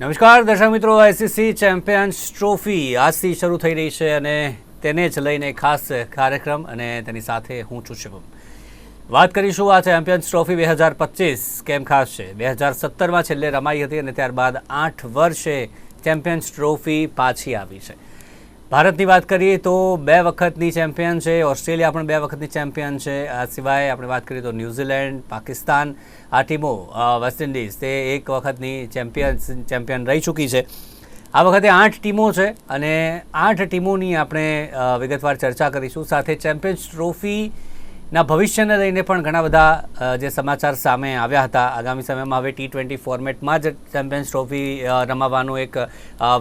નમસ્કાર, દર્શક મિત્રો આઈસીસી ચેમ્પિયન્સ ટ્રોફી આજથી શરૂ થઈ રહી છે અને તેને જ લઈને ખાસ કાર્યક્રમ અને તેની સાથે હું છું શુભમ વાત કરીશું આ ચેમ્પિયન્સ ટ્રોફી બે હજાર પચીસ કેમ ખાસ છે? બે હજાર સત્તરમાં છેલ્લે રમાઈ હતી અને ત્યારબાદ આઠ વર્ષે ચેમ્પિયન્સ ટ્રોફી પાછી આવી છે. ભારતની વાત કરીએ તો બે વખતની ચેમ્પિયન છે, ઓસ્ટ્રેલિયા પણ બે વખતની ચેમ્પિયન છે. આ સિવાય આપણે વાત કરીએ તો ન્યૂઝીલેન્ડ, પાકિસ્તાન, આ ટીમો વેસ્ટ ઇન્ડિઝ, તે એક વખતની ચેમ્પિયન ચેમ્પિયન રહી ચૂકી છે. આ વખતે આઠ ટીમો છે અને આઠ ટીમોની આપણે વિગતવાર ચર્ચા કરીશું. સાથે ચેમ્પિયન્સ ટ્રોફીના ભવિષ્યને લઈને પણ ઘણા બધા જે સમાચાર સામે આવ્યા હતા. આગામી સમયમાં હવે ટી ટ્વેન્ટી ફોર્મેટમાં જ ચેમ્પિયન્સ ટ્રોફી રમાવાનો એક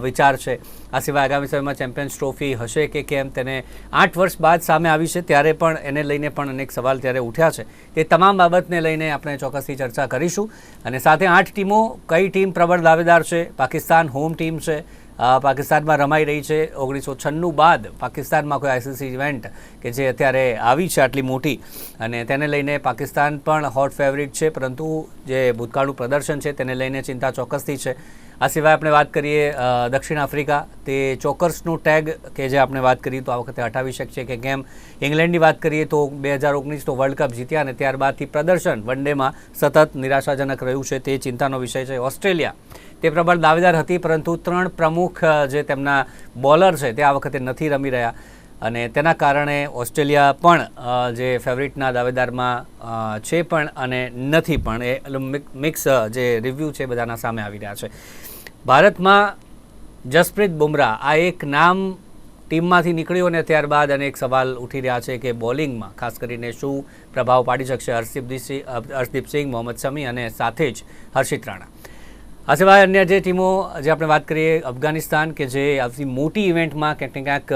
વિચાર છે. આ સિવાય આગામી સમયમાં ચેમ્પિયન્સ ટ્રોફી હશે કે કેમ તેને આઠ વર્ષ બાદ સામે આવી છે, ત્યારે પણ એને લઈને પણ અનેક સવાલ ત્યારે ઉઠ્યા છે. તે તમામ બાબતને લઈને આપણે ચોક્કસથી ચર્ચા કરીશું. અને સાથે આઠ ટીમો, કઈ ટીમ પ્રબળ દાવેદાર છે? પાકિસ્તાન હોમ ટીમ છે પાકિસ્તાનમાં રમાઈ રહી છે. ઓગણીસો છન્નું બાદ પાકિસ્તાનમાં કોઈ આઈસીસી ઇવેન્ટ કે જે અત્યારે આવી છે આટલી મોટી અને તેને લઈને પાકિસ્તાન પણ હોટ ફેવરિટ છે, પરંતુ જે ભૂતકાળનું પ્રદર્શન છે તેને લઈને ચિંતા ચોક્કસથી છે. આ સિવાય આપણે વાત કરીએ દક્ષિણ આફ્રિકા. તે ચોકર્સનું ટેગ કે જે આપણે વાત કરીએ તો આ વખતે હટાવી શકશે કે કેમ? ઇંગ્લેન્ડની વાત કરીએ તો બે હજાર ઓગણીસ તો વર્લ્ડ કપ જીત્યા અને ત્યારબાદથી પ્રદર્શન વન ડેમાં સતત નિરાશાજનક રહ્યું છે. તે ચિંતાનો વિષય છે. ઓસ્ટ્રેલિયા તે પ્રબળ દાવેદાર હતી, પરંતુ ત્રણ પ્રમુખ જે તેમના બોલર છે, તે આ વખતે નથી રમી રહ્યા. અને તેના કારણે ઓસ્ટ્રેલિયા પણ જે ફેવરિટના દાવેદારમાં છે પણ અને નથી પણ, એ મિક્સ જે રિવ્યૂ છે, બધાના સામે આવી રહ્યા છે. ભારતમાં જસપ્રીત બુમરાહ આ એક નામ ટીમમાંથી નીકળ્યો અને ત્યારબાદ અનેક સવાલ ઉઠી રહ્યા છે કે બોલિંગમાં, ખાસ કરીને શું પ્રભાવ પાડી શકશે હર્ષદીપ હર્ષદીપસિંહ, મોહમ્મદ શમી અને સાથે જ હર્ષિત રાણા. આ સિવાય અન્ય જે ટીમો જે આપણે વાત કરીએ અફઘાનિસ્તાન કે જે આવતી મોટી ઇવેન્ટમાં ક્યાંક ને ક્યાંક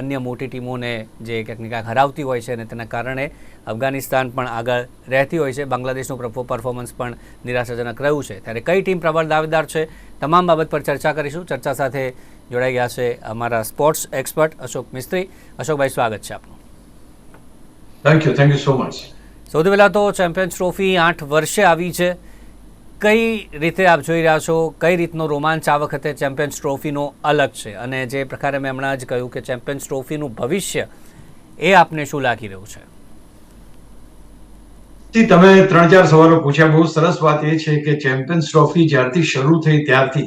અન્ય મોટી ટીમોને જે ક્યાંક ને ક્યાંક હરાવતી હોય છે અને તેના કારણે અફઘાનિસ્તાન પણ આગળ રહેતી હોય છે. બાંગ્લાદેશનું પરફોર્મન્સ પણ નિરાશાજનક રહ્યું છે. ત્યારે કઈ ટીમ પ્રબળ દાવેદાર છે તમામ બાબત પર ચર્ચા કરીશું. ચર્ચા સાથે જોડાઈ ગયા છે અમારા સ્પોર્ટ્સ એક્સપર્ટ અશોક મિસ્ત્રી. અશોકભાઈ સ્વાગત છે આપનું. Thank you thank you so much સૌથી પહેલાં તો ચેમ્પિયન્સ ટ્રોફી આઠ વર્ષે આવી છે. કઈ રીતે આપ જોઈ રહ્યા છો? કઈ રીતનો રોમાંચ આ વખતે ચેમ્પિયન્સ ટ્રોફીનો અલગ છે? અને જે પ્રકારે મેં હમણાં જ કહ્યું કે ચેમ્પિયન્સ ટ્રોફીનું ભવિષ્ય એ આપને શું લાગી રહ્યું છે? જી, તમે ત્રણ ચાર સવાલો પૂછ્યા. બહુ સરસ વાત એ છે કે ચેમ્પિયન્સ ટ્રોફી જ્યારથી શરૂ થઈ ત્યારથી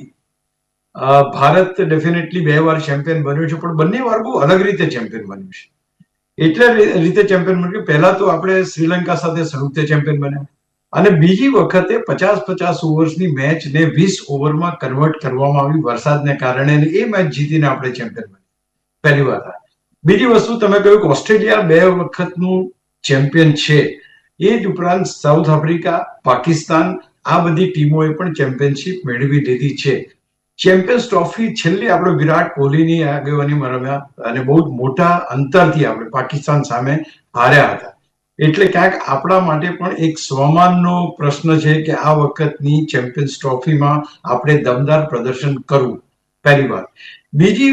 ભારત ડેફિનેટલી બે વાર ચેમ્પિયન બન્યું છે પણ બંને વાર બહુ અલગ રીતે ચેમ્પિયન બન્યું છે. એટલે રીતે ચેમ્પિયન બન્યું. પહેલા તો આપણે શ્રીલંકા સાથે સંયુક્ત ચેમ્પિયન બન્યા. અને બીજી વખતે પચાસ પચાસ ઓવર્સની મેચને વીસ ઓવરમાં કન્વર્ટ કરવામાં આવી વરસાદને કારણે એ મેચ જીતીને આપણે ચેમ્પિયન બની પહેલી વાત. બીજી વસ્તુ, તમે કહ્યું કે ઓસ્ટ્રેલિયા બે વખતનું ચેમ્પિયન છે. એ જ ઉપરાંત સાઉથ આફ્રિકા, પાકિસ્તાન, આ બધી ટીમોએ પણ ચેમ્પિયનશિપ મેળવી લીધી છે. ચેમ્પિયન્સ ટ્રોફી છેલ્લે આપણે વિરાટ કોહલીની આગેવાની રમ્યા અને બહુ મોટા અંતરથી આપણે પાકિસ્તાન સામે હાર્યા હતા. એટલે ક્યાંક આપણા માટે પણ એક સ્વમાનનો પ્રશ્ન છે કે આ વખતની ચેમ્પિયન્સ ટ્રોફીમાં આપણે દમદાર પ્રદર્શન કરવું. પહેલી વાત. બીજી,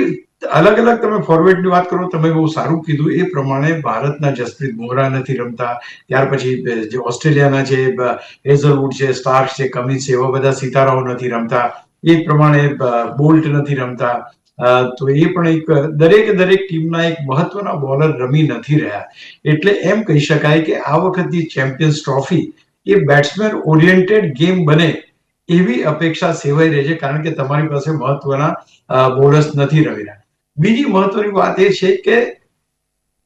અલગ અલગ તમે ફોરવર્ડની વાત કરો, તમે બહુ સારું કીધું એ પ્રમાણે ભારતના જસપ્રીત બુમરાહ નથી રમતા. ત્યાર પછી જે ઓસ્ટ્રેલિયાના છે હેઝલવુડ છે સ્ટાર્ક છે, કમિન્સ એવા બધા સિતારાઓ નથી રમતા. એ પ્રમાણે બોલ્ટ નથી રમતા. તો એ પણ એક દરેકે દરેક ટીમના એક મહત્વના બોલર રમી નથી રહ્યા. એટલે એમ કહી શકાય કે આ વખતની ચેમ્પિયન્સ ટ્રોફી એ બેટ્સમેન ઓરિએન્ટેડ ગેમ બને એવી અપેક્ષા સેવાઈ રહી છે, કારણ કે તમારી પાસે મહત્વના બોલર્સ નથી રમી રહ્યા. બીજી મહત્વની વાત એ છે કે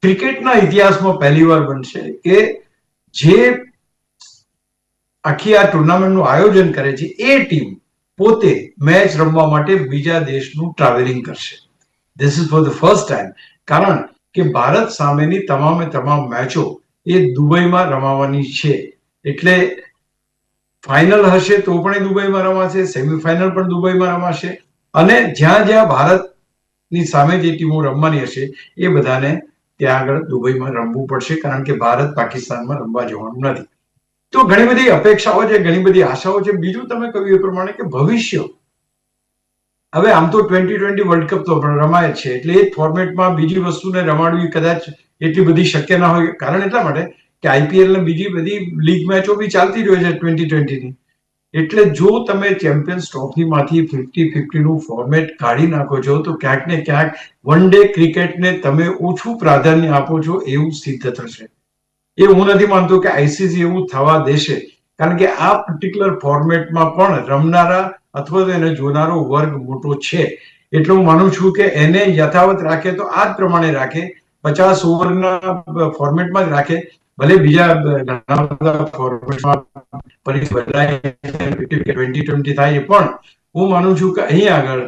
ક્રિકેટના ઇતિહાસમાં પહેલીવાર બનશે કે જે આખી આ ટુર્નામેન્ટનું આયોજન કરે છે એ ટીમ પોતે મેચ રમવા માટે બીજા દેશનું ટ્રાવેલિંગ કરશે. This is for the first time કારણ કે ભારત સામેની તમામે તમામ મેચો એ દુબઈમાં રમાવાની છે. એટલે ફાઇનલ હશે તો પણ એ દુબઈમાં રમાશે સેમિફાઇનલ પણ દુબઈમાં રમાશે. અને જ્યાં જ્યાં ભારતની સામે જે ટીમો રમવાની હશે એ બધાને ત્યાં આગળ દુબઈમાં રમવું પડશે, કારણ કે ભારત પાકિસ્તાનમાં રમવા જવાનું નથી. તો ઘણી બધી અપેક્ષાઓ છે, ઘણી બધી આશાઓ છે. બીજું તમે કહ્યું એ પ્રમાણે કે ભવિષ્ય. હવે આમ તો ટ્વેન્ટી ટ્વેન્ટી વર્લ્ડ કપ તો પણ રમાય છે, એટલે એ ફોર્મેટમાં બીજી વસ્તુને રમાડવી કદાચ એટલી બધી શક્ય ના હોય. કારણ એટલા માટે કે આઈપીએલ ને બીજી બધી લીગ મેચો બી ચાલતી જ હોય છે ટ્વેન્ટી ટ્વેન્ટીની એટલે જો તમે ચેમ્પિયન્સ ટ્રોફીમાંથી ફિફ્ટી ફિફ્ટીનું ફોર્મેટ કાઢી નાખો છો, તો ક્યાંક ને ક્યાંક વન ડે ક્રિકેટને તમે ઓછું પ્રાધાન્ય આપો છો, એવું સિદ્ધ થશે. એ હું નથી માનતો કે આઈસીસી એવું થવા દેશે. કારણ કે આ પર્ટિક્યુલર ફોર્મેટમાં પણ રમનારા અથવા તો એને જોનારો વર્ગ મોટો છે. એટલે હું માનું છું કે એને યથાવત રાખે તો આ જ પ્રમાણે રાખે. પચાસ ઓવરના ફોર્મેટમાં જ રાખે. ભલે બીજા ઘણા બધા ટ્વેન્ટી ટ્વેન્ટી થાય પણ હું માનું છું કે અહીં આગળ,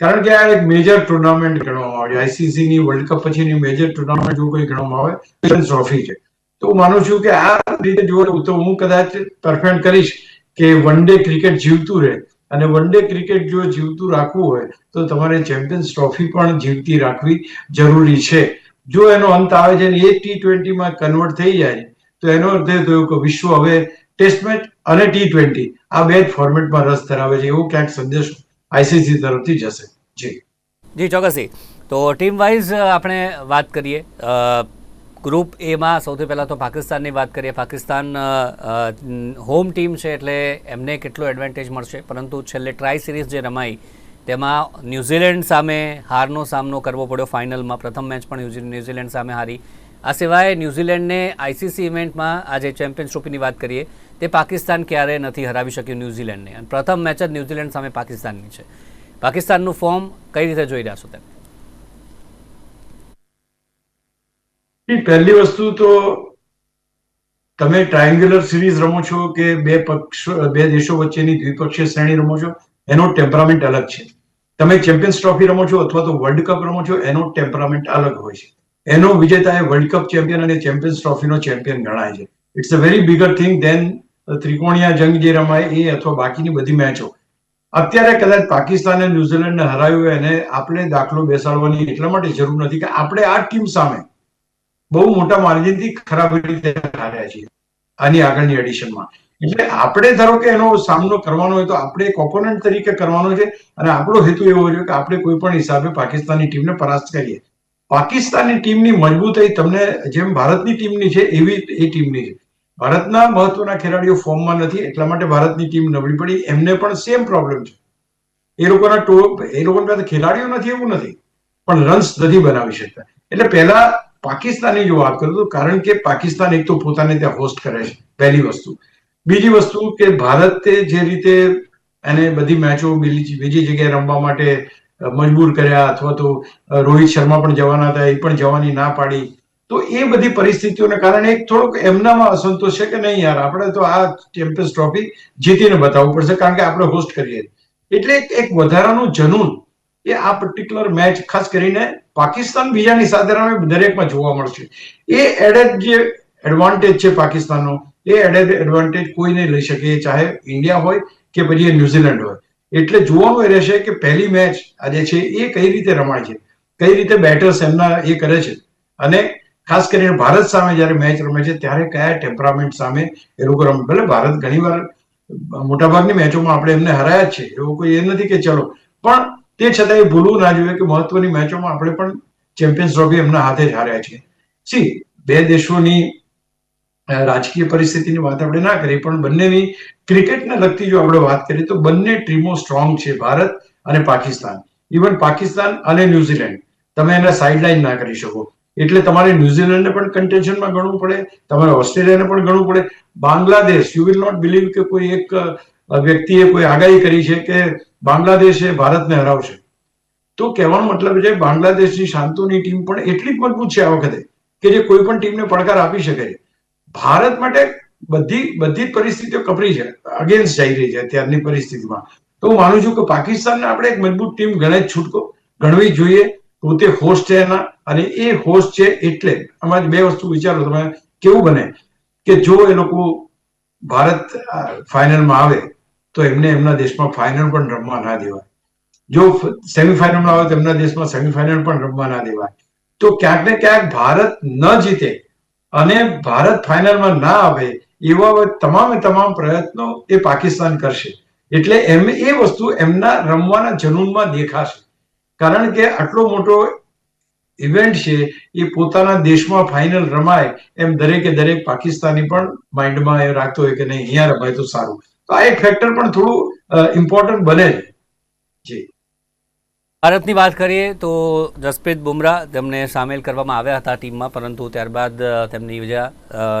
કારણ કે આ એક મેજર ટુર્નામેન્ટ ગણવામાં આવે. આઈસીસી ની વર્લ્ડ કપ પછીની મેજર ટુર્નામેન્ટ જો કોઈ ગણવામાં આવે. ટ્રોફી છે. તો હું માનું છું કે આ રીતે જો તો હું કદાચ પરફેક્ટ કરીશ કે વન ડે ક્રિકેટ જીવતું રહે. અને વન ડે ક્રિકેટ જો જીવતું રાખવું હોય, તો તમારે ચેમ્પિયન્સ ટ્રોફી પણ જીવતી રાખવી જરૂરી છે. જો એનો અંત આવે છે એ ટી ટ્વેન્ટીમાં કન્વર્ટ થઈ જાય, તો એનો અર્થ એ થયો કે વિશ્વ હવે ટેસ્ટ મેચ અને ટી ટ્વેન્ટી આ બે જ ફોર્મેટમાં રસ ધરાવે છે. એવો ક્યાંક સંદેશ આઈસીસી તરફથી જશે. જી. જી, ચોક્કસથી. તો ટીમ વાઇઝ આપણે વાત કરીએ. ગ્રુપ એમાં સૌથી પહેલાં તો પાકિસ્તાનની વાત કરીએ. પાકિસ્તાન હોમ ટીમ છે એટલે એમને કેટલો એડવાન્ટેજ મળશે. પરંતુ છેલ્લે ટ્રાય સિરીઝ જે રમાઈ, તેમાં ન્યૂઝીલેન્ડ સામે હારનો સામનો કરવો પડ્યો ફાઇનલમાં. પ્રથમ મેચ પણ ન્યૂઝીલેન્ડ સામે હારી. આ સિવાય ન્યૂઝીલેન્ડને આઈસીસી ઇવેન્ટમાં આજે ચેમ્પિયન્સ ટ્રોફીની વાત કરીએ, તે પાકિસ્તાન ક્યારેય નથી હરાવી શક્યું ન્યૂઝીલેન્ડને. અને પ્રથમ મેચ જ ન્યૂઝીલેન્ડ સામે પાકિસ્તાનની છે. પાકિસ્તાનનું ફોર્મ કઈ રીતે જોઈ રહ્યા છો તેમ? પહેલી વસ્તુ તો તમે ટ્રાયંગ્યુલર સિરીઝ રમો છો કે બે પક્ષ, બે દેશો વચ્ચેની દ્વિપક્ષીય શ્રેણી રમો છો, એનો ટેમ્પરામેન્ટ અલગ છે. તમે ચેમ્પિયન્સ ટ્રોફી રમો છો અથવા તો વર્લ્ડ કપ રમો છો, એનો ટેમ્પરામેન્ટ અલગ હોય છે. એનો વિજેતા એ વર્લ્ડ કપ ચેમ્પિયન અને ચેમ્પિયન્સ ટ્રોફીનો ચેમ્પિયન ગણાય છે. It's a very bigger thing than ત્રિકોણીયા જંગ જે રમાય એ અથવા બાકીની બધી મેચો અત્યારે કદાચ પાકિસ્તાને ન્યુઝીલેન્ડને હરાવ્યું એને આપણે દાખલો બેસાડવાની એટલા માટે જરૂર નથી કે આપણે આ ટીમ સામે બહુ મોટા માર્જિનથી ખરાબ રીતે હાર્યા છીએ, આની આગળની એડિશનમાં. એટલે આપણે ધારો કે એનો સામનો કરવાનો હોય તો આપણે એક ઓપોનન્ટ તરીકે કરવાનો છે અને આપણો હેતુ એવો છે કે આપણે કોઈ પણ હિસાબે પાકિસ્તાનની ટીમને પરાસ્ત કરીએ. પાકિસ્તાનની ટીમની મજબૂતાઈ તમને જેમ ભારતની ટીમની છે એવી એ ટીમની છે. ભારતના મહત્વના ખેલાડીઓ ફોર્મમાં નથી, એટલા માટે ભારતની ટીમ નબળી પડી. એમને પણ સેમ પ્રોબ્લેમ છે. એ લોકોના ટોપ એ લોકોની પાસે ખેલાડીઓ નથી, એવું નથી. પણ રન્સ નથી બનાવી શકતા. એટલે પહેલા પાકિસ્તાનની જો વાત કરું તો કારણ કે પાકિસ્તાન એક તો પોતાને ત્યાં હોસ્ટ કરે છે, પહેલી વસ્તુ. બીજી વસ્તુ કે ભારતે જે રીતે એને બધી મેચો બીજી જગ્યાએ રમવા માટે મજબૂર કર્યા અથવા તો રોહિત શર્મા પણ જવાના હતા, એ પણ જવાની ના પાડી. તો એ બધી પરિસ્થિતિઓને કારણે એક થોડોક એમનામાં અસંતોષ છે કે નહીં યાર? આપણે તો આ ચેમ્પિયન્સ ટ્રોફી જીતીને બતાવવું પડશે કારણ કે આપણે હોસ્ટ કરીએ એટલે એક વધારાનું જનૂન એ આ પર્ટિક્યુલર મેચ ખાસ કરીને પાકિસ્તાન બીજાની સાથે રમે, દરેકમાં જોવા મળશે. એ એડેડ જે એડવાન્ટેજ છે પાકિસ્તાનનો, એ એડેડ એડવાન્ટેજ કોઈ નહીં લઈ શકે, ચાહે ઇન્ડિયા હોય કે પછી એ ન્યુઝીલેન્ડ હોય. એટલે જોવાનું એ રહેશે કે પહેલી મેચ આજે છે, એ કઈ રીતે રમાય છે? કઈ રીતે બેટર્સ એમના એ કરે છે? અને ખાસ કરીને ભારત સામે જ્યારે મેચ રમે છે, ત્યારે કયા ટેમ્પરામેન્ટ સામે એ લોકો રમે? ભલે ભારત ઘણીવાર મોટાભાગની મેચોમાં આપણે એમને હરાયા છે, એવું કોઈ એ નથી કે ચલો. પણ તે છતાં એ ભૂલવું ના જોઈએ કે મહત્વની મેચોમાં આપણે પણ ચેમ્પિયન્સ ટ્રોફી એમના હાથે જ હાર્યા છે સી બે દેશોની રાજકીય પરિસ્થિતિની વાત આપણે ના કરીએ, પણ બંનેની ક્રિકેટને લગતી જો આપણે વાત કરીએ તો બંને ટીમો સ્ટ્રોંગ છે, ભારત અને પાકિસ્તાન. ઇવન પાકિસ્તાન અને ન્યુઝીલેન્ડ. તમે એને સાઇડલાઇન ના કરી શકો. એટલે તમારે ન્યુઝીલેન્ડને પણ કન્ટેન્શનમાં ગણવું પડે, તમારે ઓસ્ટ્રેલિયાને પણ ગણવું પડે. Bangladesh you will not believe કે કોઈ એક વ્યક્તિએ કોઈ આગાહી કરી છે કે બાંગ્લાદેશ એ ભારતને હરાવશે. તો કહેવાનો મતલબ છે, બાંગ્લાદેશની શાંતોની ટીમ પણ એટલી જ મજબૂત છે આ વખતે કે જે કોઈ પણ ટીમને પડકાર આપી શકે છે. ભારત માટે બધી બધી પરિસ્થિતિઓ કપરી છે અગેન્સ્ટ જઈ રહી છે અત્યારની પરિસ્થિતિમાં. તો હું માનું છું કે પાકિસ્તાનને આપણે એક મજબૂત ટીમ ગણે જ છૂટકો, ગણવી જોઈએ. પોતે હોસ્ટ છે એના, અને એ હોસ્ટ છે એટલે આમાં બે વસ્તુ વિચારો તમે, કેવું બને? કે જો એ લોકો ભારત ફાઇનલમાં આવે તો એમને એમના દેશમાં ફાઇનલ પણ રમવા ના દેવાય. જો સેમિફાઇનલમાં આવે તો એમના દેશમાં સેમિફાઇનલ પણ રમવા ના દેવાય. તો ક્યાંક ને ક્યાંક ભારત ન જીતે અને ભારત ફાઇનલમાં ના આવે, એવા તમામે તમામ પ્રયત્નો એ પાકિસ્તાન કરશે. એટલે એમ, એ વસ્તુ એમના રમવાના જનૂનમાં દેખાશે. કારણ કે આટલો મોટો ઇવેન્ટ છે, એ પોતાના દેશમાં ફાઇનલ રમાય એમ દરેકે દરેક પાકિસ્તાની પણ માઇન્ડમાં એ રાખતો હોય કે નહીં, અહીંયા રમાય તો સારું. તો આ એક ફેક્ટર પણ થોડું ઇમ્પોર્ટન્ટ બને છે. જી. ભારતની વાત કરીએ તો જસપ્રીત બુમરાહ તેમને સામેલ કરવામાં આવ્યા હતા ટીમમાં પરંતુ ત્યારબાદ તેમની ઇજા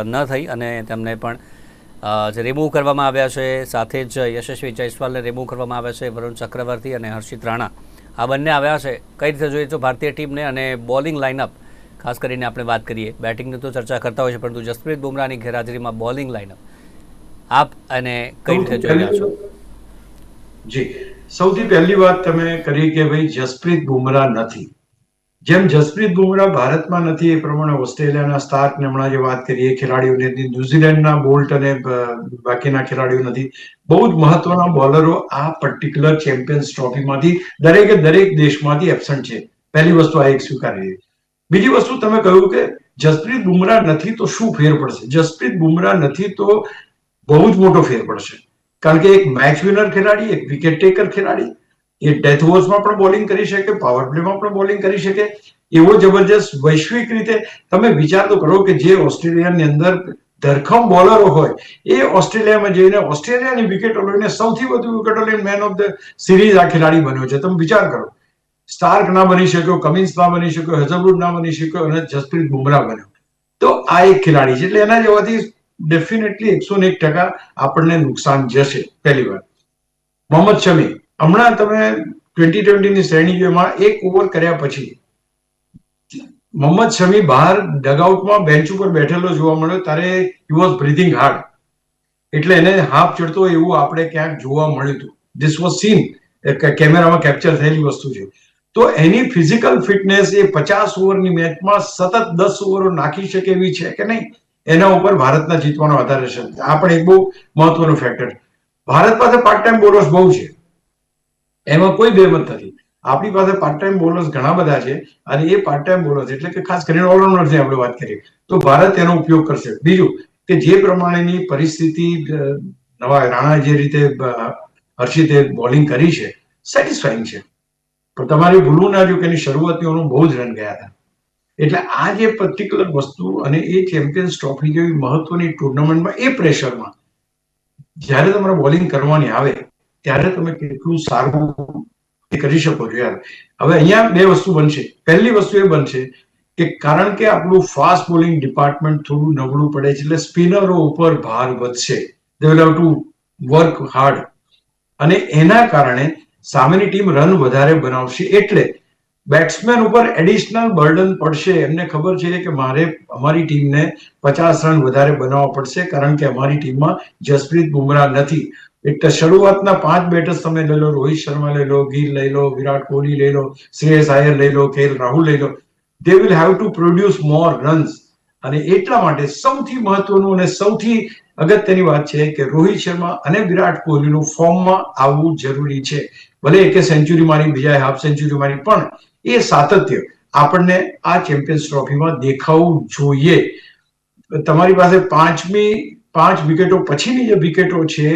ન થઈ અને તેમને પણ જે રિમૂવ કરવામાં આવ્યા છે સાથે જ યશસ્વી જયસ્વાલને રિમૂવ કરવામાં આવ્યા છે વરુણ ચક્રવર્તી અને હર્ષિત રાણા. આ બંને આવ્યા છે. કઈ રીતે જોઈએ તો ભારતીય ટીમને અને બોલિંગ લાઇનઅપ ખાસ કરીને આપણે વાત કરીએ. બેટિંગની તો ચર્ચા કરતા હોય છે પરંતુ જસપ્રીત બુમરાહની ગેરહાજરીમાં બોલિંગ લાઇનઅપ આપ અને કઈ રીતે જોઈ છો? જી. સૌથી પહેલી વાત તમે કરી કે ભાઈ જસપ્રીત બુમરા નથી. જેમ જસપ્રીત બુમરા ભારતમાં નથી એ પ્રમાણે ઓસ્ટ્રેલિયાના સ્ટાર્ક ને હમણાં જે વાત કરી એ ખેલાડીઓ નથી ન્યુઝીલેન્ડના બોલ્ટ અને બાકીના ખેલાડીઓ નથી. બહુ જ મહત્વના બોલરો આ પર્ટિક્યુલર ચેમ્પિયન્સ ટ્રોફીમાંથી દરેકે દરેક દેશમાંથી એબસન્ટ છે. પહેલી વસ્તુ આ એક સ્વીકારી બીજી વસ્તુ તમે કહ્યું કે જસપ્રીત બુમરાહ નથી તો શું ફેર પડશે? જસપ્રીત બુમરાહ નથી તો બહુ જ મોટો ફેર પડશે કારણ કે એક મેચ વિનર ખેલાડી, એક વિકેટ ટેકર ખેલાડી, એ ડેથ ઓવર્સમાં પણ બોલિંગ કરી શકે પાવર પ્લેમાં પણ બોલિંગ કરી શકે. એવો જબરજસ્ત વૈશ્વિક રીતે તમે વિચાર તો કરો કે જે ઓસ્ટ્રેલિયાની અંદર ધરખમ બોલરો હોય, એ ઓસ્ટ્રેલિયામાં જઈને ઓસ્ટ્રેલિયાની વિકેટો લઈને સૌથી વધુ વિકેટો લઈને મેન ઓફ ધ સિરીઝ આ ખેલાડી બન્યો છે. તમે વિચાર કરો સ્ટાર્ક ના બની શક્યો કમિન્સ ના બની શક્યો હેઝલવુડ ના બની શક્યો અને જસપ્રીત બુમરાહ બન્યો. તો આ એક ખેલાડી છે. એટલે એના જેવાથી ડેફિનેટલી એકસો ને એક ટકા આપણને નુકસાન જશે, પહેલી વાર મોહમ્મદ શમી, હમણાં તમે ટ્વેન્ટી ટ્વેન્ટીની શ્રેણીઓમાં એક ઓવર કર્યા પછી, મોહમ્મદ શમી બહાર ડગઆઉટમાં બેન્ચ ઉપર બેઠેલો જોવા મળ્યો, ત્યારે હી વોઝ બ્રીથિંગ હાર્ડ એટલે એને હાફ ચડતો એવું આપણે ક્યાંક જોવા મળ્યું હતું. ધીસ વોઝ સીન કેમેરામાં કેપ્ચર થયેલી વસ્તુ છે. તો એની ફિઝિકલ ફિટનેસ એ પચાસ ઓવરની મેચમાં સતત દસ ઓવરો નાખી શકે એવી છે કે નહીં? એના ઉપર ભારતના જીતવાનો આધાર રહેશે આ પણ એક બહુ મહત્વનું ફેક્ટર ભારત પાસે પાર્ટ ટાઈમ બોલર્સ બહુ છે. એમાં કોઈ બેમત નથી. આપણી પાસે પાર્ટ ટાઈમ બોલર્સ ઘણા બધા છે અને એ પાર્ટ ટાઈમ બોલર્સ એટલે કે ખાસ કરીને ઓલરાઉન્ડરની આપણે વાત કરીએ, તો ભારત એનો ઉપયોગ કરશે. બીજું કે જે પ્રમાણેની પરિસ્થિતિ નવા રાણા જે રીતે હર્ષિતે બોલિંગ કરી છે સેટિસ્ફાઈંગ છે. પણ તમારે ભૂલવું ના જો કે એની શરૂઆતની બહુ જ રન ગયા હતા. એટલે આ જે પર્ટિક્યુલર વસ્તુ અને એ ચેમ્પિયન્સ ટ્રોફી જેવી મહત્વની ટુર્નામેન્ટમાં એ પ્રેશરમાં જ્યારે તમારે બોલિંગ કરવાની આવે, ત્યારે તમે કેટલું સારું કરી શકો છો યાર. હવે અહીંયા બે વસ્તુ બનશે. પહેલી વસ્તુ એ બનશે કે કારણ કે આપણું ફાસ્ટ બોલિંગ ડિપાર્ટમેન્ટ થોડું નબળું પડે છે, એટલે સ્પિનરો ઉપર ભાર વધશે. They will have to work hard અને એના કારણે સામેની ટીમ રન વધારે બનાવશે. એટલે બેટ્સમેન ઉપર એડિશનલ બર્ડન પડશે. એમને ખબર છે કે મારે અમારી ટીમને પચાસ રન વધારે બનાવવા પડશે, કારણ કે અમારી ટીમમાં જસપ્રીત બુમરાહ નથી. એટલે શરૂઆતના પાંચ બેટર્સ તમે લઈ લો, રોહિત શર્મા લઈ લો, ગિલ લઈ લો, વિરાટ કોહલી લઈ લો, શ્રેયસ આયર લઈ લો કે રાહુલ લઈ લો. They will have to produce more runs અને એટલા માટે સૌથી મહત્વનું અને સૌથી અગત્યની વાત છે કે રોહિત શર્મા અને વિરાટ કોહલીનું ફોર્મમાં આવવું જરૂરી છે. ભલે એકે સેન્ચુરી મારી બીજાએ હાફ સેન્ચુરી મારી, પણ એ સાતત્ય. આપણને આ ચેમ્પિયન્સ ટ્રોફીમાં દેખાવું જોઈએ. તમારી પાસે પાંચમી, પાંચ વિકેટો પછીની જે વિકેટો છે,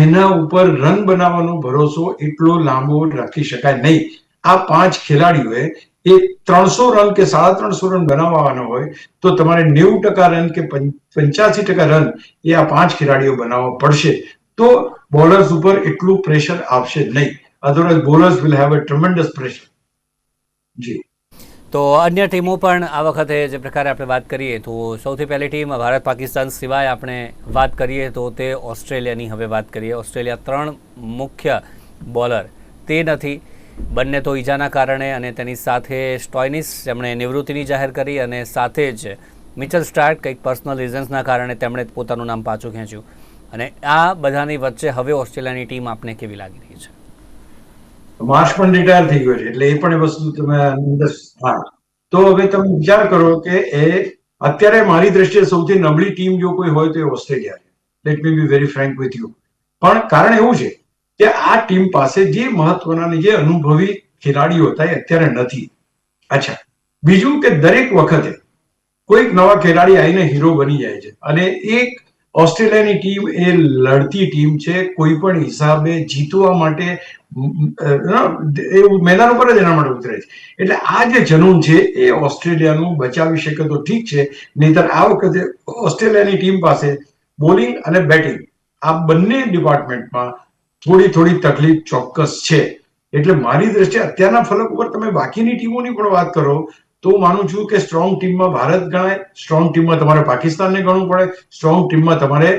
એના ઉપર રન બનાવવાનો ભરોસો એટલો લાંબો રાખી શકાય નહીં. આ પાંચ ખેલાડીઓએ એ ત્રણસો રન કે સાડા ત્રણસો રન બનાવવાનો હોય, તો તમારે નેવું ટકા રન કે પંચ્યાસી ટકા રન એ આ પાંચ ખેલાડીઓ બનાવવા પડશે. તો બોલર્સ ઉપર એટલું પ્રેશર આવશે નહીં. Otherwise bowlers will have a tremendous pressure જી. તો અન્ય ટીમો પણ આ વખતે જે પ્રકારે આપણે વાત કરીએ, તો સૌથી પહેલી ટીમ ભારત પાકિસ્તાન સિવાય આપણે વાત કરીએ, તો તે ઓસ્ટ્રેલિયાની હવે વાત કરીએ. ઓસ્ટ્રેલિયા ત્રણ મુખ્ય બોલર તે નથી. બંને તો ઈજાના કારણે અને તેની સાથે સ્ટોઇનિસ જેમણે નિવૃત્તિની જાહેર કરી અને સાથે જ મિચલ સ્ટાર્ટ કંઈક પર્સનલ રીઝન્સના કારણે તેમણે પોતાનું નામ પાછું ખેંચ્યું. અને આ બધાની વચ્ચે હવે ઓસ્ટ્રેલિયાની ટીમ આપને કેવી લાગી રહી છે? માર્શ પણ રિટાયર થઈ ગયો છે, એટલે એ પણ એ વસ્તુ તમે હા. તો હવે તમે વિચાર કરો કે એ અત્યારે મારી દ્રષ્ટિએ સૌથી નબળી ટીમ જો કોઈ હોય તો એ ઓસ્ટ્રેલિયા છે. Let me be very frank with you પણ કારણ એવું છે કે આ ટીમ પાસે જે મહત્વના અને જે અનુભવી ખેલાડીઓ હતા એ અત્યારે નથી. અચ્છા. બીજું કે દરેક વખતે કોઈક નવા ખેલાડી આવીને હીરો બની જાય છે. અને એક ઓસ્ટ્રેલિયાની ટીમ એ લડતી ટીમ છે. કોઈ પણ હિસાબે જીતવા માટે એવું મેદાન ઉપર જ એના માટે ઉતરે છે. એટલે આ જે જનૂન છે એ ઓસ્ટ્રેલિયાનું બચાવી શકે તો ઠીક છે. નહીતર આ વખતે ઓસ્ટ્રેલિયાની ટીમ પાસે બોલિંગ અને બેટિંગ, આ બંને ડિપાર્ટમેન્ટમાં થોડી થોડી તકલીફ ચોક્કસ છે. એટલે મારી દ્રષ્ટિએ અત્યારના ફલક ઉપર તમે બાકીની ટીમોની પણ વાત કરો તો હું માનું છું કે સ્ટ્રોંગ ટીમમાં ભારત ગણાય સ્ટ્રોંગ ટીમમાં તમારે પાકિસ્તાનને ગણવું પડે સ્ટ્રોંગ ટીમમાં તમારે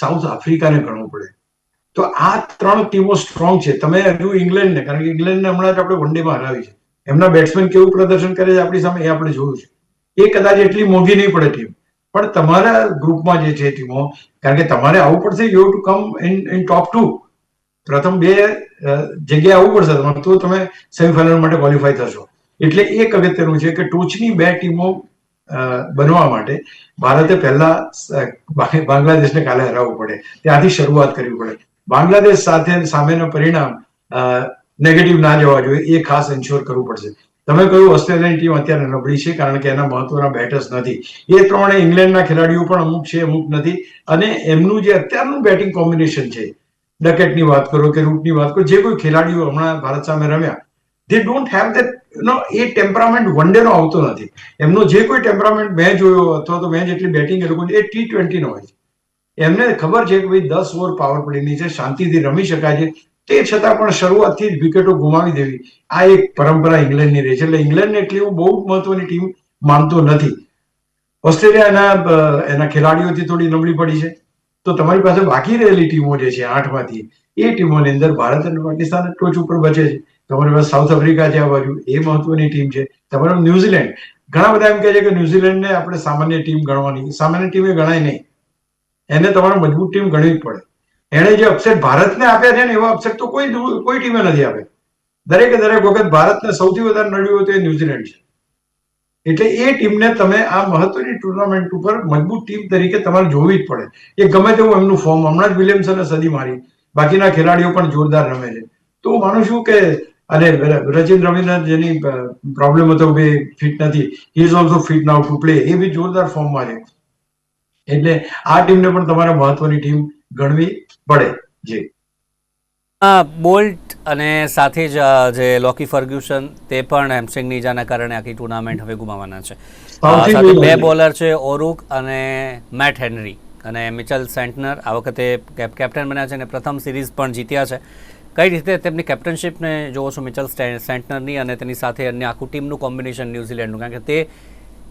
સાઉથ આફ્રિકાને ગણવું પડે. તો આ ત્રણ ટીમો સ્ટ્રોંગ છે. તમે હજુ ઇંગ્લેન્ડને, કારણ કે ઇંગ્લેન્ડને હમણાં જ આપણે વન ડેમાં હરાવી છે. એમના બેટ્સમેન કેવું પ્રદર્શન કરે છે આપણી સામે એ આપણે જોયું છે. એ કદાચ એટલી મોંઘી નહીં પડે ટીમ પણ તમારા ગ્રુપમાં જે છે ટીમો, કારણ કે તમારે આવવું પડશે you to come in in top two પ્રથમ બે જગ્યાએ આવવું પડશે તમારે, તો તમે સેમિફાઇનલ માટે ક્વોલિફાય થશો. એટલે એક અગત્યનું છે કે ટોચની બે ટીમો બનવા માટે ભારતે પહેલા બાંગ્લાદેશને કાલે હરાવવું પડે. ત્યાંથી શરૂઆત કરવી પડે. બાંગ્લાદેશ સાથે સામેનું પરિણામ નેગેટિવ ના જવા જોઈએ, એ ખાસ એન્શ્યોર કરવું પડશે. તમે કહ્યું ઓસ્ટ્રેલિયાની ટીમ અત્યારે નબળી છે, કારણ કે એના મહત્વના બેટર્સ નથી. એ પ્રમાણે ઇંગ્લેન્ડના ખેલાડીઓ પણ અમુક છે, અમુક નથી. અને એમનું જે અત્યારનું બેટિંગ કોમ્બિનેશન છે, ડકેટની વાત કરો કે રૂટની વાત કરો, જે કોઈ ખેલાડીઓ હમણાં ભારત સામે રમ્યા they don't have that no A temperament one day નો આવતો નથી. એમનો જે કોઈ ટેમ્પરામેન્ટ મેં જોયો અથવા તો મેં જેટલી બેટિંગ એ લોકો એ ટી ટ્વેન્ટી નો હોય છે. એમને ખબર છે કે ભાઈ દસ ઓવર પાવર પ્લેની છે શાંતિથી રમી શકાય છે. તે છતાં પણ શરૂઆતથી જ વિકેટો ગુમાવી દેવી. આ એક પરંપરા ઇંગ્લેન્ડની રહી છે. એટલે ઇંગ્લેન્ડને એટલી હું બહુ મહત્વની ટીમ માનતો નથી. ઓસ્ટ્રેલિયા એના એના ખેલાડીઓથી થોડી નબળી પડી છે. તો તમારી પાસે બાકી રહેલી ટીમો જે છે આઠમાંથી, એ ટીમોની અંદર ભારત અને પાકિસ્તાન ટોચ ઉપર બચે છે. તમારી પાસે સાઉથ આફ્રિકા છે બાજુ એ મહત્વની ટીમ છે. તમારે ન્યુઝીલેન્ડ ઘણા બધા એમ કહે છે કે ન્યુઝીલેન્ડને આપણે સામાન્ય ટીમ ગણવાની. સામાન્ય ટીમે ગણાય નહીં. એને તમારે મજબૂત ટીમ ગણવી જ પડે. એણે જે અપસેટ ભારતને આપ્યા છે ને, એવા અપસેટ તો કોઈ કોઈ ટીમે નથી આપ્યા દરેકે દરેક વખત ભારતને સૌથી વધારે નડ્યું હોય તો એ ન્યુઝીલેન્ડ છે. એટલે એ ટીમને તમે આ મહત્વની ટુર્નામેન્ટ ઉપર મજબૂત ટીમ તરીકે તમારે જોવી જ પડે. એ ગમે તેવું એમનું ફોર્મ હમણાં જ વિલિયમ્સને સદી મારી. બાકીના ખેલાડીઓ પણ જોરદાર રમે છે. તો હું માનું છું કે અને રચિન રવિન્દ્રનાથ જેની પ્રોબ્લેમ હતો કે ફિટ નથી he is also fit now to play એ બી જોરદાર ફોર્મમાં છે એટલે આ ટીમને પણ તમારે મહત્વની ટીમ ગણવી પડે. જી. બોલ્ટ અને સાથે જ જે લોકી ફર્ગ્યુસન તે પણ હેમસ્ટ્રિંગની ઈજાના કારણે આખી ટુર્નામેન્ટ હવે ગુમાવવાના છે. સાથે બે બોલર છે ઓરુક અને મેટ હેનરી અને મિચલ સેન્ટનર આ વખતે કેપ્ટન બન્યા છે અને પ્રથમ સિરીઝ પણ જીત્યા છે. કઈ રીતે તેમની કેપ્ટનશીપને જોવો છો મિચલ સેન્ટનરની અને તેની સાથે અન્ય આખું ટીમનું કોમ્બિનેશન ન્યૂઝીલેન્ડનું? કારણ કે તે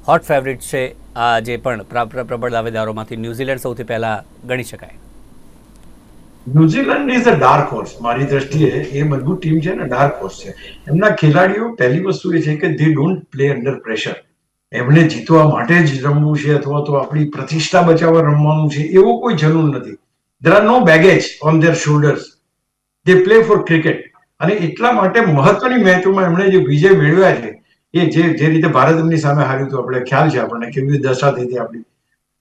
હોટ ફેવરિટ છે આ જે પણ પ્ર- પ્ર- પ્રબળ દાવેદારોમાંથી ન્યૂઝીલેન્ડ સૌથી પહેલા ગણી શકાય. New Zealand is a dark horse મારી દ્રષ્ટિએ એ મજબૂત ટીમ છે ને ડાર્ક હોર્સ છે. એમના ખેલાડીઓ પહેલી વસ્તુ એ છે કે they don't play under pressure એમને જીતવા માટે જ રમવું છે અથવા તો આપણી પ્રતિષ્ઠા બચાવવા રમવાનું છે, એવો કોઈ જરૂર નથી. There are no baggage on their shoulders they play for cricket અને એટલા માટે મહત્વની મેચોમાં એમણે જે વિજય મેળવ્યા છે, એ જે જે રીતે ભારત એમની સામે હાર્યું હતું, આપણે ખ્યાલ છે આપણને કેવી રીતે દશા થઈ હતી આપણી.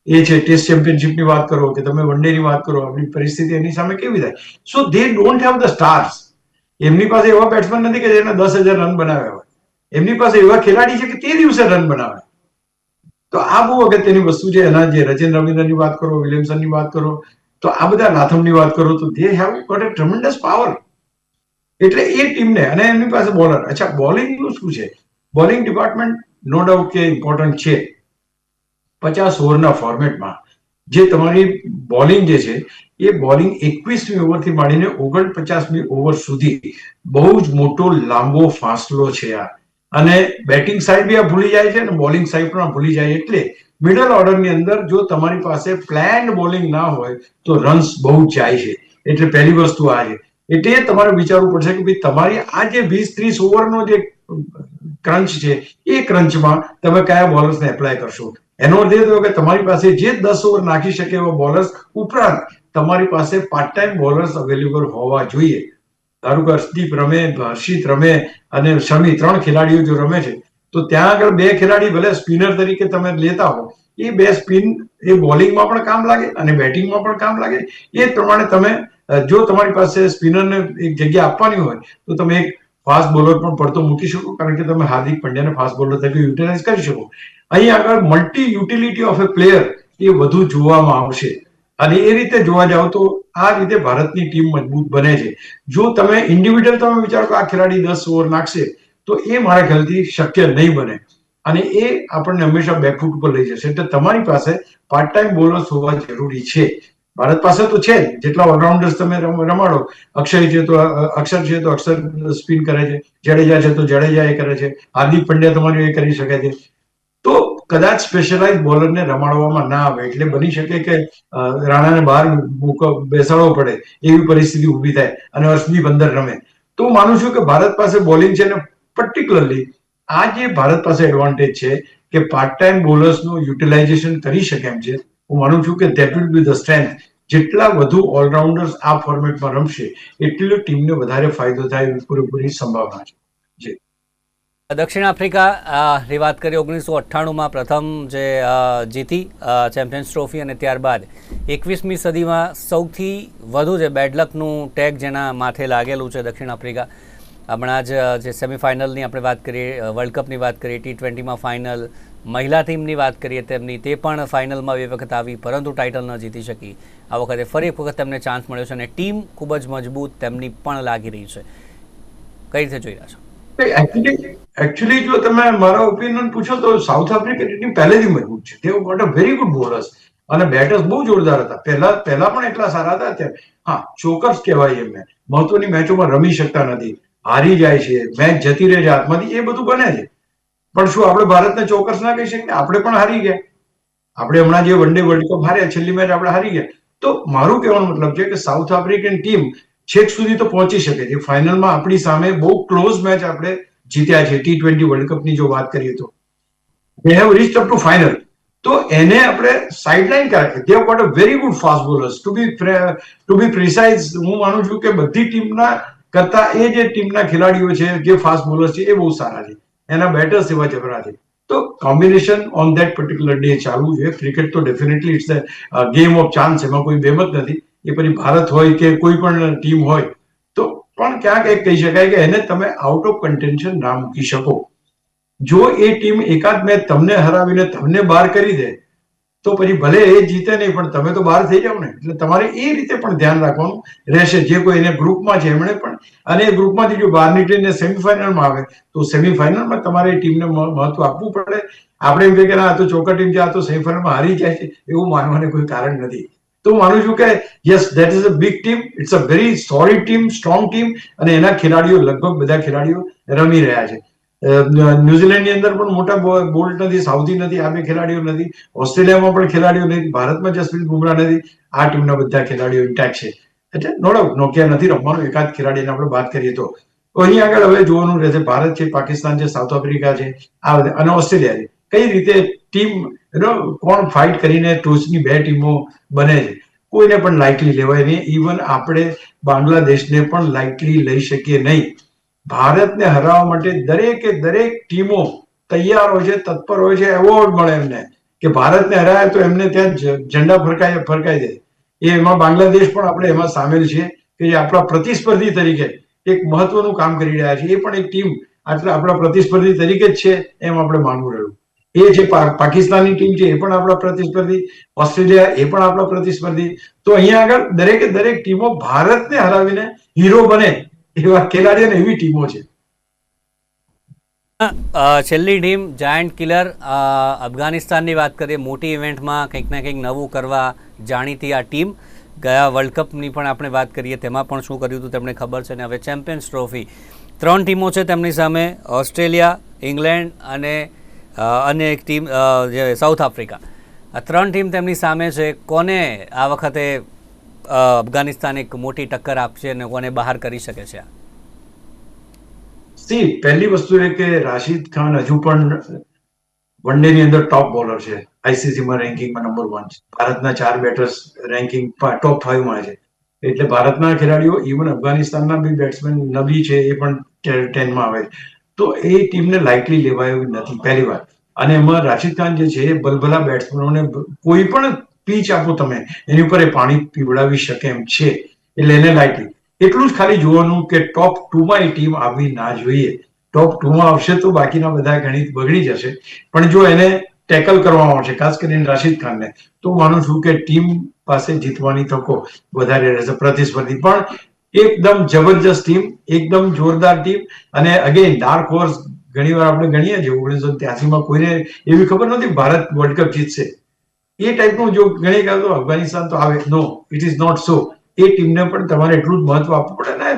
એ છે ટેસ્ટ ચેમ્પિયનશિપની વાત કરો કે તમે વનની વાત કરો, આપણી પરિસ્થિતિ એની સામે કેવી થાય. So they don't have the stars એમની પાસે એવા બેટ્સમેન નથી કે જેને દસ હજાર રન બનાવ્યા હોય. એમની પાસે એવા ખેલાડી છે કે તે દિવસે રન બનાવે. તો આ બહુ અગત્યની વસ્તુ છે. એના જે રચિન રવિન્દ્રની વાત કરો, વિલિયમસનની વાત કરો તો આ બધા નાથમની વાત કરો તો they have got a tremendous power એટલે એ ટીમને અને એમની પાસે બોલર. અચ્છા, બોલિંગનું શું છે? બોલિંગ ડિપાર્ટમેન્ટ નો ડાઉટ કે ઇમ્પોર્ટન્ટ છે. પચાસ ઓવરના ફોર્મેટમાં જે તમારી બોલિંગ જે છે, એ બોલિંગ એકવીસમી ઓવરથી માંડીને ઓગણપચાસમી ઓવર સુધી બહુ જ મોટો, લાંબો ફાસલો છે આ. અને બેટિંગ સાઈડ બી આ ભૂલી જાય છે અને બોલિંગ સાઈડ પણ ભૂલી જાય એટલે મિડલ ઓર્ડરની અંદર જો તમારી પાસે પ્લાન્ડ બોલિંગ ના હોય, તો રન્સ બહુ જાય છે. એટલે પહેલી વસ્તુ આ છે. એટલે તમારે વિચારવું પડશે કે ભાઈ તમારી આ જે વીસ ત્રીસ ઓવરનો જે ક્રંચ છે, એ ક્રંચમાં તમે કયા બોલર્સને એપ્લાય કરશો? એનો અર્થ એ થયો કે તમારી પાસે જે દસ ઓવર નાખી શકે એવા બોલર્સ ઉપરાંત તમારી પાસે પાર્ટ ટાઈમ બોલર્સ અવેલેબલ હોવા જોઈએ. ધારો કે હર્ષદીપ રમે, હર્ષિત રમે અને શમી, ત્રણ ખેલાડીઓ જો રમે છે તો ત્યાં આગળ બે ખેલાડી ભલે સ્પિનર તરીકે તમે લેતા હો, એ બે સ્પિન એ બોલિંગમાં પણ કામ લાગે અને બેટિંગમાં પણ કામ લાગે. એ પ્રમાણે તમે જો તમારી પાસે સ્પિનરને એક જગ્યા આપવાની હોય, તો તમે એક ફાસ્ટ બોલર પણ પડતો મૂકી શકો, કારણ કે તમે હાર્દિક પંડ્યાને ફાસ્ટ બોલર તરીકે યુટિલાઇઝ કરી શકો. અહીં આગળ multi utility of a player એ વધુ જોવામાં આવશે. અને એ રીતે જોવા જાવ તો આ રીતે ભારતની ટીમ મજબૂત બને છે. જો તમે ઇન્ડિવિડ્યુઅલ તમે વિચારો કે આ ખેલાડી દસ ઓવર નાખશે તો એ મારા ખ્યાલથી શક્ય નહીં બને. અને એ આપણને હંમેશા બેકફૂટ ઉપર લઈ જશે. એટલે તમારી પાસે પાર્ટ ટાઈમ બોલર્સ હોવા જરૂરી છે. ભારત પાસે તો છે જેટલા ઓલરાઉન્ડર્સ તમે રમાડો, અક્ષય છે તો અક્ષર છે તો અક્ષર સ્પિન કરે છે. જડેજા છે તો જડેજા એ કરે છે. હાર્દિક પંડ્યા તમારું એ કરી શકે છે. તો કદાચ સ્પેશિયલાઇઝ બોલરને રમાડવામાં ના આવે. એટલે બની શકે કે રાણાને બહાર બેસાડવો પડે. એવી પરિસ્થિતિ ઊભી થાય અને અર્શદીપ અંદર રમે. તો હું માનું છું કે ભારત પાસે બોલિંગ છે ને પર્ટિક્યુલરલી આ જે ભારત પાસે એડવાન્ટેજ છે કે પાર્ટ ટાઈમ બોલર્સનું યુટિલાઇઝેશન કરી શકે એમ છે, હું માનું છું કે that will be the strength જેટલા વધુ ઓલરાઉન્ડર્સ આ ફોર્મેટમાં રમશે, એટલો ટીમને વધારે ફાયદો થાય એવી પૂરેપૂરી સંભાવના છે. દક્ષિણ આફ્રિકા ની વાત કરીએ, ઓગણીસો અઠ્ઠાણુંમાં પ્રથમ જે જીતી ચેમ્પિયન્સ ટ્રોફી અને ત્યારબાદ એકવીસમી સદીમાં સૌથી વધુ જે બેડલકનું ટેગ જેના માથે લાગેલું છે દક્ષિણ આફ્રિકા હમણાં જ જે સેમિફાઇનલની આપણે વાત કરીએ વર્લ્ડ કપની વાત કરીએ ટી ટ્વેન્ટીમાં ફાઇનલ મહિલા ટીમની વાત કરીએ તેમની, તે પણ ફાઇનલમાં બે વખત આવી, પરંતુ ટાઇટલ ન જીતી શકી. આ વખતે ફરી એક વખત તેમને ચાન્સ મળ્યો છે અને ટીમ ખૂબ જ મજબૂત તેમની પણ લાગી રહી છે. કઈ રીતે જોઈ રહ્યા છો? એકચ્યુઅલી જો તમે મારા ઓપિનિયન પૂછો તો સાઉથ આફ્રિકન ટીમ પહેલેથી મજબૂત છે. તેઓ what a very good bowlers અને બેટર્સ બહુ જોરદાર હતા. પહેલા પહેલા પણ એટલા સારા હતા હા ચોકર્સ કહેવાય એમને. મહત્વની મેચોમાં રમી શકતા નથી. હારી જાય છે મેચ જતી રહે છે હાથમાંથી, એ બધું બને છે. પણ શું આપણે ભારતને ચોક્કસ ના કહી શકીએ? આપણે પણ હારી ગયા. આપણે હમણાં જે વન ડે વર્લ્ડ કપ હાર્યા, છેલ્લી મેચ આપણે હારી ગયા. તો મારું કહેવાનો મતલબ છે કે સાઉથ આફ્રિકન ટીમ છેક સુધી તો પહોંચી શકે છે. ફાઇનલમાં આપણી સામે બહુ ક્લોઝ મેચ આપણે જીત્યા છે ટી ટ્વેન્ટી વર્લ્ડ કપની જો વાત કરીએ તો. They have reach up to final તો એને આપણે સાઇડલાઇન કરે they what a very good fast bowlers to be to be precise હું માનું છું કે બધી ટીમના કરતા એ જે ટીમના ખેલાડીઓ છે, જે ફાસ્ટ બોલર છે, એ બહુ સારા છે. એના બેટર્સ એવા જબરા છે. તો combination on that particular day ચાલુ છે. ક્રિકેટ તો definitely it's game of chance એમાં કોઈ બેમત નથી. એ પછી ભારત હોય કે કોઈ પણ ટીમ હોય, તો પણ ક્યાંક એક કહી શકાય કે એને તમે આઉટ ઓફ કન્ટેન્શન ના મૂકી શકો. જો એ ટીમ એકાદ મેચ તમને હરાવીને તમને બહાર કરી દે તો પછી ભલે એ જીતે નહીં, પણ તમે તો બહાર થઈ જાવ ને. એટલે તમારે એ રીતે પણ ધ્યાન રાખવાનું રહેશે. જે કોઈ એને ગ્રુપમાં છે, એમણે પણ, અને એ ગ્રુપમાંથી જો બહાર નીકળીને સેમિફાઇનલમાં આવે, તો સેમિફાઇનલમાં તમારે એ ટીમને મહત્વ આપવું પડે. આપણે એમ કે આ તો ચોક્કસ ટીમ છે, આ તો સેમિફાઇનલમાં હારી જાય છે. એવું માનવાને કોઈ કારણ નથી. તો માનું છું કે yes that is a big team it's a very solid team strong team અને એના ખેલાડીઓ, લગભગ બધા ખેલાડીઓ રમી રહ્યા છે. ન્યુઝીલેન્ડની અંદર પણ મોટા બોલ્ટ નથી સાઉથી નથી આ ખેલાડીઓ નથી, ઓસ્ટ્રેલિયામાં પણ ખેલાડીઓ નથી, ભારતમાં જસપ્રીત બુમરાહ નથી, આ ટીમના બધા ખેલાડીઓ ઇન્ટેક છે. એટલે નો ડાઉટ નોકિયા નથી રમવાનું, એકાદ ખેલાડીને આપણે વાત કરીએ તો. અહીં આગળ હવે જોવાનું રહેશે ભારત છે, પાકિસ્તાન છે, સાઉથ આફ્રિકા છે, આ બધા, અને ઓસ્ટ્રેલિયા છે. કઈ રીતે ટીમ કોણ ફાઇટ કરીને ટોચની બે ટીમો બને છે? કોઈને પણ લાઇટલી લેવાય નહીં. ઇવન આપણે બાંગ્લાદેશને પણ લાઇટલી લઈ શકીએ નહીં. ભારતને હરાવવા માટે દરેકે દરેક ટીમો તૈયાર હોય છે, તત્પર હોય છે, એવોર્ડ મળે એમને. કે ભારતને હરાય તો એમને ત્યાં ઝંડા ફરકાય, ફરકાઈ દે. એ એમાં બાંગ્લાદેશ પણ આપણે એમાં સામેલ છે કે જે આપણા પ્રતિસ્પર્ધી તરીકે એક મહત્વનું કામ કરી રહ્યા છે. એ પણ એક ટીમ આટલા આપણા પ્રતિસ્પર્ધી તરીકે જ છે એમ આપણે માનવું રહ્યું એ જે પાકિસ્તાનની ટીમ છે એ પણ આપણા પ્રતિસ્પર્ધી, ઓસ્ટ્રેલિયા એ પણ આપણા પ્રતિસ્પર્ધી. તો અહીંયા આગળ દરેકે દરેક ટીમો ભારતને હરાવીને હીરો બને એવા ખેલાડી અને એવી ટીમો છે. છેલ્લી ટીમ જાયન્ટ કિલર અફઘાનિસ્તાનની વાત કરીએ, મોટી ઇવેન્ટમાં કંઈક ને કંઈક નવું કરવા જાણીતી આ ટીમ. ગયા વર્લ્ડ કપની પણ આપણે વાત કરીએ, તેમાં પણ શું કર્યું હતું તમને ખબર છે ને, હવે ચેમ્પિયન્સ ટ્રોફી. ત્રણ ટીમો છે તેમની સામે, ઓસ્ટ્રેલિયા, ઇંગ્લેન્ડ અને અન્ય એક ટીમ જે સાઉથ આફ્રિકા. આ ત્રણ ટીમ તેમની સામે છે. કોને આ વખતે અફઘાનિસ્તાન એક મોટી ટક્કર આપશે અને કોને બહાર કરી શકે છે? સી, પહેલી વસ્તુ એ કે રાશિદ ખાન હજુ પણ વનની અંદર ટોપ બોલર છે. આઈસીસી માં રેન્કિંગમાં નંબર વન છે. ભારતના ચાર બેટર્સ રેન્કિંગ ટોપ ફાઈવમાં છે. એટલે ભારતના ખેલાડીઓ ઇવન અફઘાનિસ્તાનના બી બેટ્સમેન નબી છે એ પણ ટેનમાં આવે તો એ ટીમને લાઇટલી લેવાય નથી, પહેલી વાર અને એમાં રાશિદ ખાન જે છે એ બલબલા બેટ્સમેનોને કોઈ પણ પીચ આપો તમે. એની ઉપર એ પાણી પીવડાવી શકે એમ છે. એટલે એને લાઇટલી એટલું જ ખાલી જોવાનું કે ટોપ ટુમાં એ ટીમ આવી ના જોઈએ. ટોપ ટુમાં આવશે તો બાકીના બધા ગણિત બગડી જશે. પણ જો એને ટેકલ કરવામાં આવશે, ખાસ કરીને રાશિદ ખાનને, તો માનું છું કે ટીમ પાસે જીતવાની તકો વધારે રહેશે. પ્રતિસ્પર્ધી. પણ એકદમ જબરજસ્ત ટીમ એકદમ જોરદાર ટીમ અને અગેન ડાર્ક હોર્સ ઘણી વાર આપણે ગણીએ છીએ. ઓગણીસો ત્યાસીમાં કોઈને એવી ખબર નથી ભારત વર્લ્ડ કપ જીતશે. એ ટાઈપનું જો ઘણી કાલ તો અફઘાનિસ્તાન તો આવે. No it is not so એ ટીમને પણ તમારે એટલું જ મહત્વ આપવું પડે ને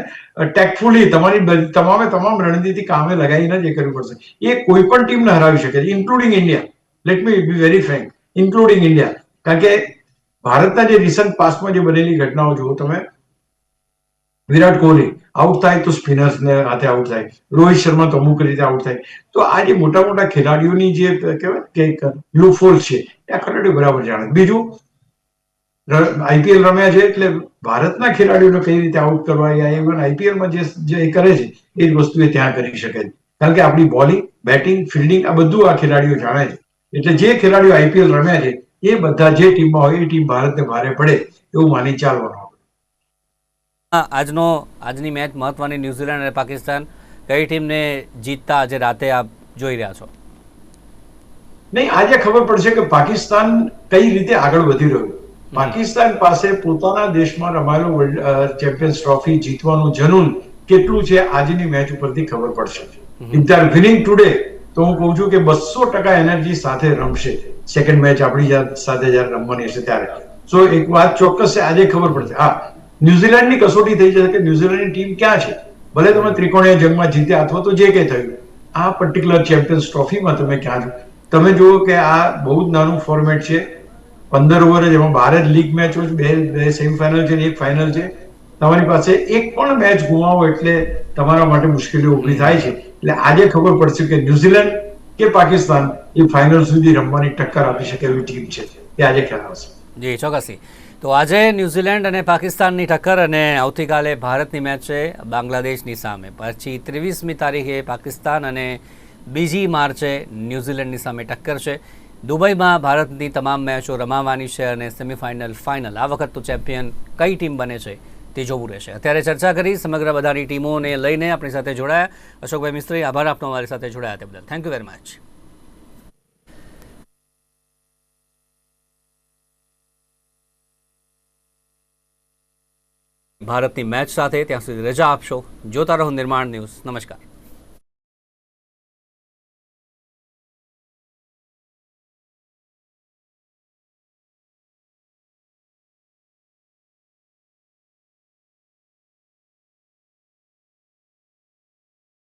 ટેકફુલી તમારી તમામે તમામ રણનીતિ કામે લગાવીને જ એ કરવી પડશે. એ કોઈ પણ ટીમને હરાવી શકે છે including India let me be very frank including India કારણ કે ભારતના જે રિસન્ટ પાસ્ટમાં જે બનેલી ઘટનાઓ જુઓ તમે વિરાટ કોહલી આઉટ થાય તો સ્પિનર્સને હાથે આઉટ થાય. રોહિત શર્મા તો અમુક રીતે આઉટ થાય. તો આ જે મોટા મોટા ખેલાડીઓની જે કહેવાય કે લૂફોલ છે, એ ખેલાડીઓ બરાબર જાણે. બીજું આઈપીએલ રમ્યા છે એટલે ભારતના ખેલાડીઓને કઈ રીતે આઉટ કરવા યા ઇવન આઈપીએલમાં જે જે કરે છે, એ જ વસ્તુ એ ત્યાં કરી શકે છે. કારણ કે આપણી બોલિંગ બેટિંગ ફિલ્ડિંગ આ બધું આ ખેલાડીઓ જાણે છે. એટલે જે ખેલાડીઓ આઈપીએલ રમ્યા છે, એ બધા જે ટીમમાં હોય, એ ટીમ ભારતને ભારે પડે એવું માની ચાલવાનું. આજનો આજની મેચ મહત્વની ન્યૂઝીલેન્ડ અને પાકિસ્તાન કઈ ટીમને જીતતા આજે રાતે આપ જોઈ રહ્યા છો? નહીં આજે ખબર પડશે કે પાકિસ્તાન કઈ રીતે આગળ વધી રહ્યું. પાકિસ્તાન પાસે પોતાના દેશમાં રમાયેલો વર્લ્ડ ચેમ્પિયન્સ ટ્રોફી જીતવાનું જનૂન કેટલું છે આજની મેચ ઉપરથી ખબર પડશે. If they are winning today તો હું કહું છું કે બસો ટકા એનર્જી સાથે રમશે. સેકન્ડ મેચ આપણી સાથે જયારે રમવાની હશે ત્યારે. સો એક વાત ચોક્કસ છે આજે ખબર પડશે. હા ન્યુઝીલેન્ડની કસોટી થઈ જશે કે ન્યુઝીલેન્ડની ટીમ ક્યાં છે? ભલે તમે ત્રિકોણીય જંગમાં જીત્યા અથવા તો જે કંઈ થયું, આ પર્ટિક્યુલર ચેમ્પિયન્સ ટ્રોફીમાં તમે ક્યાં છો? તમે જુઓ કે આ બહુ જ નાનું ફોર્મેટ છે. પંદર ઓવર જ એમાં બાર જ લીગ મેચો છે, બે બે સેમિફાઇનલ છે એક ફાઇનલ છે. તમારી પાસે એક પણ મેચ ગુમાવો એટલે તમારા માટે મુશ્કેલીઓ ઊભી થાય છે. એટલે આજે ખબર પડશે કે ન્યુઝીલેન્ડ કે પાકિસ્તાન એ ફાઇનલ સુધી રમવાની ટક્કર આપી શકે એવી ટીમ છે. એ આજે ખ્યાલ આવશે. જી ચોક્કસી તો આજે ન્યૂઝીલેન્ડ અને પાકિસ્તાનની ટક્કર અને આવતીકાલે ભારતની મેચ છે બાંગ્લાદેશની સામે. પછી ત્રેવીસમી તારીખે પાકિસ્તાન અને બીજી માર્ચે ન્યૂઝીલેન્ડની સામે ટક્કર છે. દુબઈમાં ભારતની તમામ મેચો રમાવાની છે અને સેમિફાઇનલ, ફાઇનલ. આ વખત તો ચેમ્પિયન કઈ ટીમ બને છે તે જોવું રહેશે. અત્યારે ચર્ચા કરી સમગ્ર બધાની ટીમોને લઈને આપણી સાથે જોડાયા. અશોકભાઈ મિસ્ત્રી, આભાર આપનો અમારી સાથે જોડાયા તે બદલ. થેન્ક યુ વેરી મચ ભારતની મેચ સાથે ત્યાં સુધી રજા આપશો. જોતા રહો નિર્માણ ન્યૂઝ. નમસ્કાર.